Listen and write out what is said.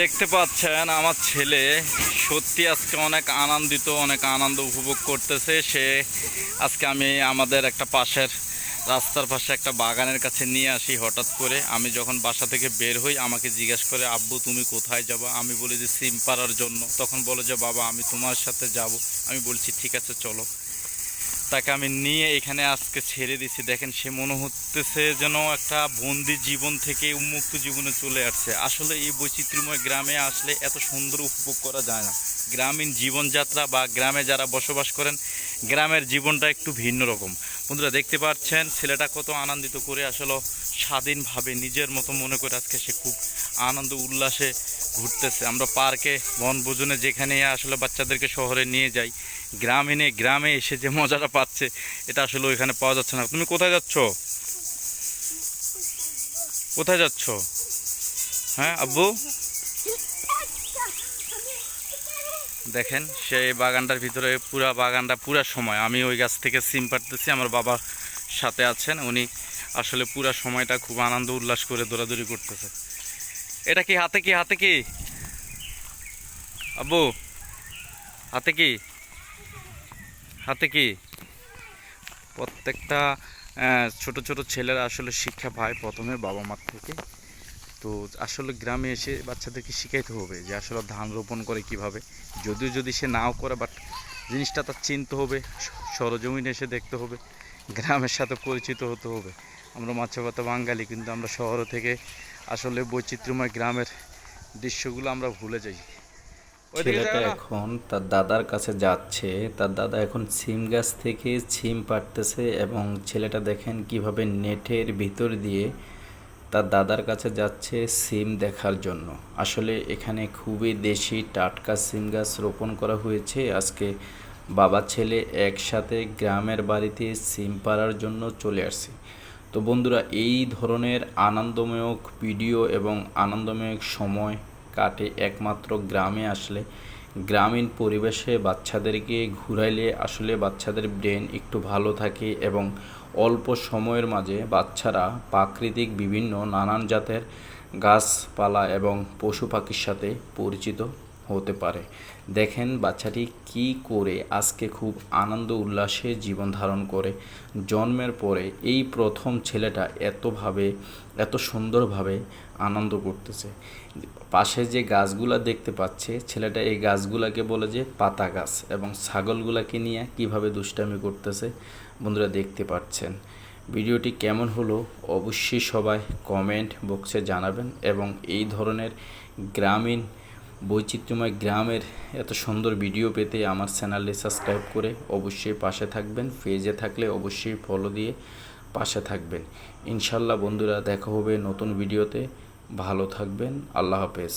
দেখতে পাচ্ছেন, আমার ছেলে সত্যি আজকে অনেক আনন্দিত, অনেক আনন্দ উপভোগ করতেছে। সে আজকে আমি আমাদের একটা পাশের রাস্তার পাশে একটা বাগানের কাছে নিয়ে আসি হঠাৎ করে। আমি যখন বাসা থেকে বের হই, আমাকে জিজ্ঞাসা করে, আব্বু, তুমি কোথায় যাব? আমি বলি যে, সিম পাড়ার জন্য। তখন বলে যে, বাবা, আমি তোমার সাথে যাব। আমি বলছি, ঠিক আছে, চলো। তাকে আমি নিয়ে এখানে আজকে ছেড়ে দিছি। দেখেন, সে মনে হতেছে যেন একটা বন্দি জীবন থেকে উন্মুক্ত জীবনে চলে আসছে। আসলে এই বৈচিত্র্যময় গ্রামে আসলে এত সুন্দর উপভোগ করা যায় না। গ্রামীণ জীবনযাত্রা বা গ্রামে যারা বসবাস করেন, গ্রামের জীবনটা একটু ভিন্ন রকম। বন্ধুরা, দেখতে পাচ্ছেন, ছেলেটা কত আনন্দিত করে আসলে স্বাধীনভাবে নিজের মতো মনে করে আজকে সে খুব আনন্দ, উল্লাসে ঘুরতেছে। আমরা পার্কে বনভোজনে যেখানে আসলে বাচ্চাদেরকে শহরে নিয়ে যাই গ্রামীণে, গ্রামে এসে যে মজাটা পাচ্ছে, এটা আসলে ওইখানে পাওয়া যাচ্ছে না। তুমি কোথায় যাচ্ছ? কোথায় যাচ্ছ? হ্যাঁ আব্বু? দেখেন, সেই বাগানটার ভিতরে পুরা বাগানটা, পুরা সময়। আমি ওই গাছ থেকে সিম পাড়তেছি, আমার বাবার সাথে আছেন, উনি আসলে পুরা সময়টা খুব আনন্দ, উল্লাস করে দৌড়াদৌড়ি করতেছে। এটা কি, হাতে কি হাতে কি? আব্বু, হাতে কি? হাতে কি? প্রত্যেকটা ছোট ছোট ছেলেরা আসলে শিক্ষা পায় প্রথমে বাবা মার থেকে। তো আসলে গ্রামে এসে বাচ্চাদেরকে শিখাইতে হবে যে আসলে ধান রোপণ করে কীভাবে। যদিও যদি সে নাও করে বাট জিনিসটা তার চিনতে হবে, সরজমিনে এসে দেখতে হবে, গ্রামের সাথে পরিচিত হতে হবে। আমরা মাছে ভাতে বাঙালি, কিন্তু আমরা শহর থেকে আসলে বৈচিত্র্যময় গ্রামের দৃশ্যগুলো আমরা ভুলে যাই। ছেলেটা এখন তার দাদার কাছে যাচ্ছে। তার দাদা এখন সিম গাছ থেকে সিম পাড়তেছে এবং ছেলেটা দেখেন কীভাবে নেটের ভিতর দিয়ে তার দাদার কাছে যাচ্ছে সিম দেখার জন্য। আসলে এখানে খুবই দেশি টাটকা সিম গাছ রোপণ করা হয়েছে। আজকে বাবা ছেলে একসাথে গ্রামের বাড়িতে সিম পাড়ার জন্য চলে আসছে। তো বন্ধুরা এই ধরনের আনন্দময়ক ভিডিও এবং আনন্দময়ক সময় কাটে একমাত্র গ্রামে আসলে। গ্রামীণ পরিবেশে বাচ্চাদেরকে ঘুরাইলে আসলে বাচ্চাদের ব্রেন একটু ভালো থাকে এবং অল্প সময়ের মাঝে বাচ্চারা প্রাকৃতিক বিভিন্ন নানান জাতের গাছপালা এবং পশু পাখির সাথে পরিচিত। হতে পারে। দেখেন বাচ্চাটি কি করে আজকে খুব আনন্দ উল্লাসে জীবন ধারণ করে। জন্মের পরে এই প্রথম ছেলেটা এতভাবে, এত সুন্দরভাবে আনন্দ করতেছে। পাশে যে গাছগুলা দেখতে পাচ্ছে, ছেলেটা এই গাছগুলাকে বলে যে পাতা গাছ এবং ছাগলগুলাকে নিয়ে কীভাবে দুষ্টামি করতেছে বন্ধুরা দেখতে পাচ্ছেন। ভিডিওটি কেমন হলো অবশ্যই সবাই কমেন্ট বক্সে জানাবেন এবং এই ধরনের গ্রামীণ বৈচিত্র্যময় গ্রামের এত সুন্দর ভিডিও পেতে আমার চ্যানেলটি সাবস্ক্রাইব করে অবশ্যই পাশে থাকবেন। পেজে থাকলে অবশ্যই ফলো দিয়ে পাশে থাকবেন। ইনশাল্লাহ বন্ধুরা, দেখা হবে নতুন ভিডিওতে ভালো থাকবেন। আল্লাহ হাফেজ।